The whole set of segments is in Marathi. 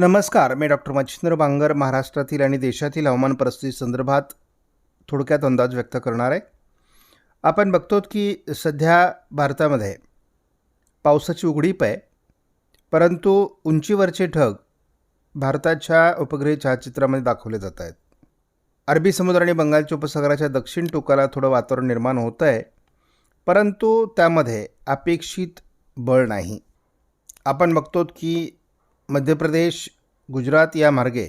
नमस्कार मी डॉक्टर मच्छिंद्र बांगर महाराष्ट्रातील आणि देशातील हवामान परिस्थिती संदर्भात थोडक्यात अंदाज व्यक्त करणार आहे. आपण बघतो की सध्या भारतामध्ये पावसाची उघडीप आहे परंतु उंचीवरचे ढग भारताच्या उपग्रही छायाचित्रामध्ये दाखवले जात आहेत. अरबी समुद्र आणि बंगालच्या उपसागराच्या दक्षिण टोकाला थोडं वातावरण निर्माण होतं आहे परंतु त्यामध्ये अपेक्षित बळ नाही. आपण बघतो की मध्य प्रदेश गुजरात या मार्गे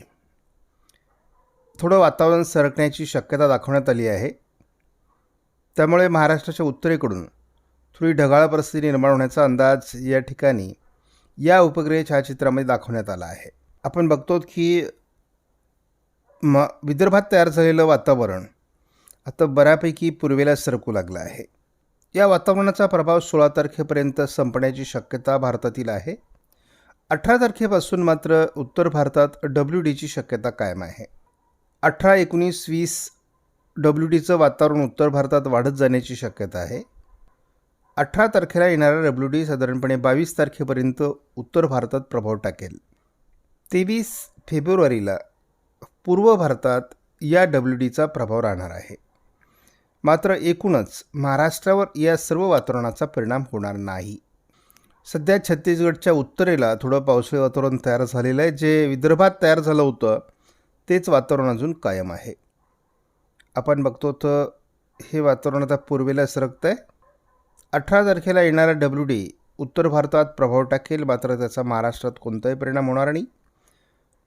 थोडं वातावरण सरकण्याची शक्यता दाखवण्यात आली आहे. त्यामुळे महाराष्ट्राच्या उत्तरेकडून थोडी ढगाळ परिस्थिती निर्माण होण्याचा अंदाज या ठिकाणी या उपग्रह छायाचित्रामध्ये दाखवण्यात आला आहे. आपण बघतो की म विदर्भात तयार झालेलं वातावरण आता बऱ्यापैकी पूर्वेला सरकू लागलं आहे. या वातावरणाचा प्रभाव सोळा तारखेपर्यंत संपण्याची शक्यता भारतातील आहे. अठरा तारखेपासून मात्र उत्तर भारतात डब्ल्यू डीची शक्यता कायम आहे. अठरा एकोणीस वीस डब्ल्यू डीचं वातावरण उत्तर भारतात वाढत जाण्याची शक्यता आहे. अठरा तारखेला येणारा डब्ल्यू डी साधारणपणे बावीस तारखेपर्यंत उत्तर भारतात प्रभाव टाकेल. तेवीस फेब्रुवारीला पूर्व भारतात या डब्ल्यू डीचा प्रभाव राहणार आहे. मात्र एकूणच महाराष्ट्रावर या सर्व वातावरणाचा परिणाम होणार नाही. सध्या छत्तीसगडच्या उत्तरेला थोडं पावसाळी वातावरण तयार झालेलं आहे. जे विदर्भात तयार झालं होतं तेच वातावरण अजून कायम आहे. आपण बघतो तर हे वातावरण आता पूर्वेला सरकतं आहे. अठरा तारखेला येणारा डब्ल्यू डी उत्तर भारतात प्रभाव टाकेल मात्र त्याचा महाराष्ट्रात कोणताही परिणाम होणार नाही.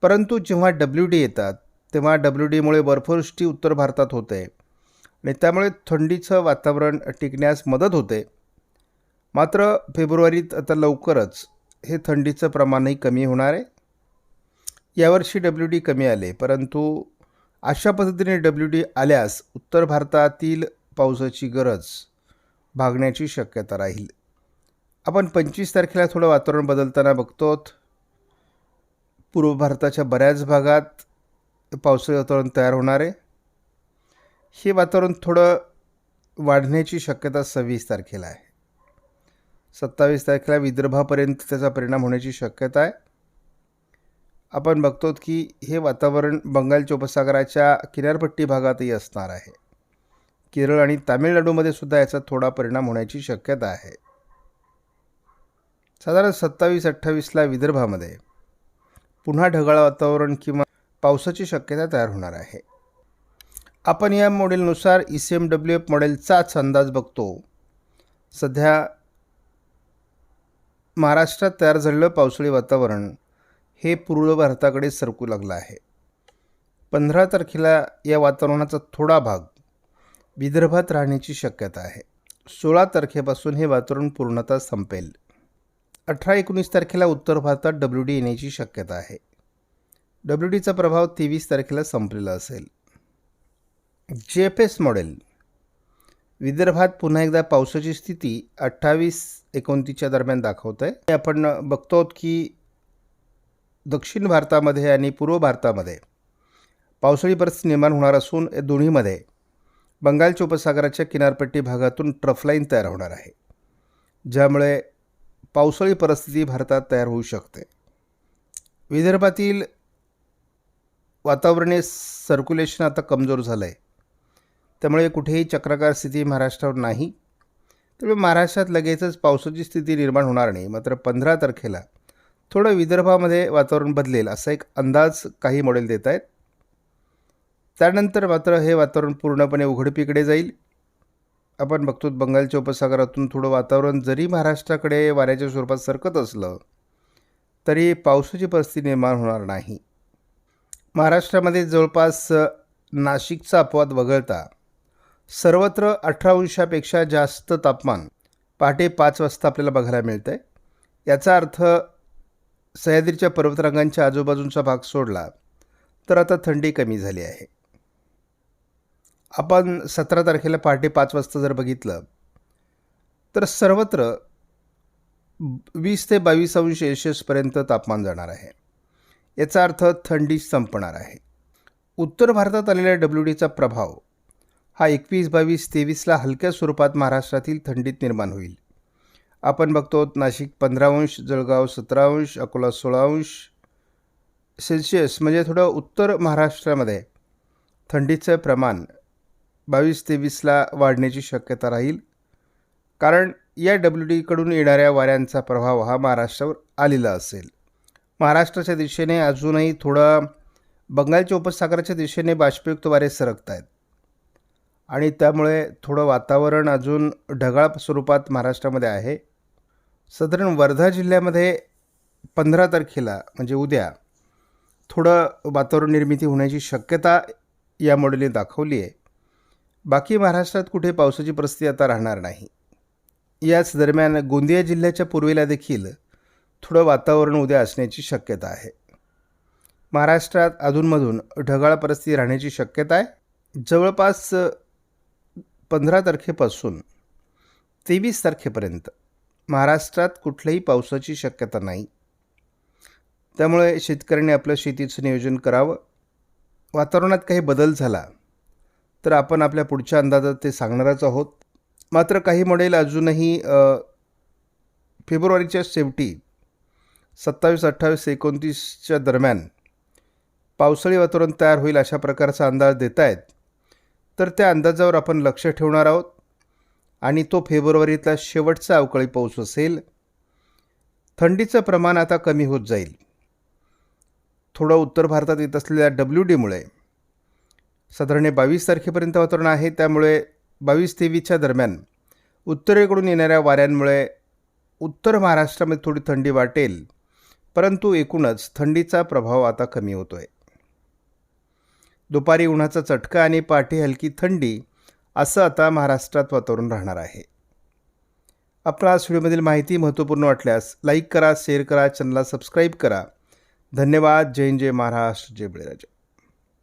परंतु जेव्हा डब्ल्यू डी येतात तेव्हा डब्ल्यू डीमुळे बर्फवृष्टी उत्तर भारतात होते. आणि त्यामुळे थंडीचं वातावरण टिकण्यास मदत होते. मात्र फेब्रुवारीत आता लवकरच हे थंडीचं प्रमाणही कमी होणार आहे. यावर्षी डब्ल्यू डी कमी आले परंतु अशा पद्धतीने डब्ल्यू डी आल्यास उत्तर भारतातील पावसाची गरज भागण्याची शक्यता राहील. आपण पंचवीस तारखेला थोडं वातावरण बदलताना बघतो पूर्व भारताच्या बऱ्याच भागात पावसाळी वातावरण तयार होणार आहे. हे वातावरण थोडं वाढण्याची शक्यता सव्वीस तारखेला आहे. सत्तावीस तारखेला विदर्भापर्यंत त्याचा परिणाम होण्याची शक्यता आहे. आपण बघतो की हे वातावरण बंगालच्या उपसागराच्या किनारपट्टी भागातही असणार आहे. केरळ आणि तामिळनाडूमध्ये सुद्धा याचा थोडा परिणाम होण्याची शक्यता आहे. साधारण सत्तावीस अठ्ठावीसला विदर्भामध्ये पुन्हा ढगाळ वातावरण किंवा पावसाची शक्यता तयार होणार आहे. आपण या मॉडेलनुसार E C M W F मॉडेलचाच अंदाज बघतो. सध्या महाराष्ट्रात तयार झालेलं पावसाळी वातावरण हे पूर्व भारताकडे सरकू लागलं आहे. पंधरा तारखेला या वातावरणाचा थोडा भाग विदर्भात राहण्याची शक्यता आहे. सोळा तारखेपासून हे वातावरण पूर्णतः संपेल. अठरा एकोणीस तारखेला उत्तर भारतात डब्ल्यू डी येण्याची शक्यता आहे. डब्ल्यू डीचा प्रभाव तेवीस तारखेला संपलेला असेल. जे एफ एस मॉडेल विदर्भात पुन्हा एकदा पावसाची स्थिती अठ्ठावीस एकोणतीसच्या दरम्यान दाखवत आहे आपण बघतो की दक्षिण भारतामध्ये आणि पूर्व भारतामध्ये पावसाळी परिस्थिती निर्माण होणार असून या दोन्हीमध्ये बंगालच्या उपसागराच्या किनारपट्टी भागातून ट्रफलाईन तयार होणार आहे ज्यामुळे पावसाळी परिस्थिती भारतात तयार होऊ शकते. विदर्भातील वातावरणीय सर्क्युलेशन आता कमजोर झालं आहे त्यामुळे कुठेही चक्राकार स्थिती महाराष्ट्रावर नाही. त्यामुळे महाराष्ट्रात लगेचच पावसाची स्थिती निर्माण होणार नाही. मात्र पंधरा तारखेला थोडं विदर्भामध्ये वातावरण बदलेल असा एक अंदाज काही मॉडेल देत आहेत. त्यानंतर मात्र हे वातावरण पूर्णपणे उघडपीकडे जाईल. आपण बघतो बंगालच्या उपसागरातून थोडं वातावरण जरी महाराष्ट्राकडे वाऱ्याच्या स्वरूपात सरकत असलं तरी पावसाची परिस्थिती निर्माण होणार नाही. महाराष्ट्रामध्ये जवळपास नाशिकचा अपवाद वगळता सर्वत्र अठरा अंशापेक्षा जास्त तापमान पहाटे पाच वाजता आपल्याला बघायला मिळतं आहे याचा अर्थ सह्याद्रीच्या पर्वतरांगांच्या आजूबाजूंचा भाग सोडला तर आता थंडी कमी झाली आहे. आपण सतरा तारखेला पहाटे पाच वाजता जर बघितलं तर सर्वत्र वीस ते बावीस अंश सेल्सिअसपर्यंत तापमान जाणार आहे. याचा अर्थ थंडी संपणार आहे. उत्तर भारतात आलेल्या डब्ल्यू डीचा प्रभाव हा एकवीस बावीस तेवीसला हलक्या स्वरूपात महाराष्ट्रातील थंडीत निर्माण होईल. आपण बघतो नाशिक पंधरा अंश जळगाव सतरा अंश अकोला सोळा अंश सेल्सिअस म्हणजे थोडं उत्तर महाराष्ट्रामध्ये थंडीचं प्रमाण बावीस तेवीसला वाढण्याची शक्यता राहील. कारण या डब्ल्यू डीकडून येणाऱ्या वाऱ्यांचा प्रभाव हा महाराष्ट्रावर आलेला असेल. महाराष्ट्राच्या दिशेने अजूनही थोडं बंगालच्या उपसागराच्या दिशेने बाष्पयुक्त वारे सरकत आहेत आणि त्यामुळे थोडं वातावरण अजून ढगाळ स्वरूपात महाराष्ट्रामध्ये आहे. साधारण वर्धा जिल्ह्यामध्ये पंधरा तारखेला म्हणजे उद्या थोडं वातावरण निर्मिती होण्याची शक्यता या मॉडेलने दाखवली आहे. बाकी महाराष्ट्रात कुठे पावसाची परिस्थिती आता राहणार नाही. याच दरम्यान गोंदिया जिल्ह्याच्या पूर्वेला देखील थोडं वातावरण उद्या असण्याची शक्यता आहे. महाराष्ट्रात अधूनमधून ढगाळ परिस्थिती राहण्याची शक्यता आहे. जवळपास पंधरा तारखेपासून तेवीस तारखेपर्यंत महाराष्ट्रात कुठल्याही पावसाची शक्यता नाही. त्यामुळे शेतकऱ्यांनी आपलं शेतीचं नियोजन करावं. वातावरणात काही बदल झाला तर आपण आपल्या पुढच्या अंदाजात ते सांगणारच आहोत. मात्र काही मॉडेल अजूनही फेब्रुवारीच्या शेवटी सत्तावीस अठ्ठावीस एकोणतीसच्या दरम्यान पावसाळी वातावरण तयार होईल अशा प्रकारचा अंदाज देत आहेत तर त्या अंदाजावर आपण लक्ष ठेवणार आहोत. आणि तो फेब्रुवारीतला शेवटचा अवकाळी पाऊस असेल थंडीचं प्रमाण आता कमी होत जाईल. थोडं उत्तर भारतात येत असलेल्या डब्ल्यू डीमुळे साधारण बावीस तारखेपर्यंत वातावरण आहे. त्यामुळे बावीस तेवीसच्या दरम्यान उत्तरेकडून येणाऱ्या वाऱ्यांमुळे उत्तर महाराष्ट्रामध्ये थोडी थंडी वाटेल परंतु एकूणच थंडीचा प्रभाव आता कमी होतो आहे दुपारी उन्हाचा चटका आणि पाठी हलकी थंडी असं आता महाराष्ट्रात वातावरण राहणार आहे. आपणास व्हिडिओमधील माहिती महत्त्वपूर्ण वाटल्यास लाईक करा शेअर करा चॅनलला सबस्क्राईब करा. धन्यवाद. जय जय महाराष्ट्र जय बळीराजा.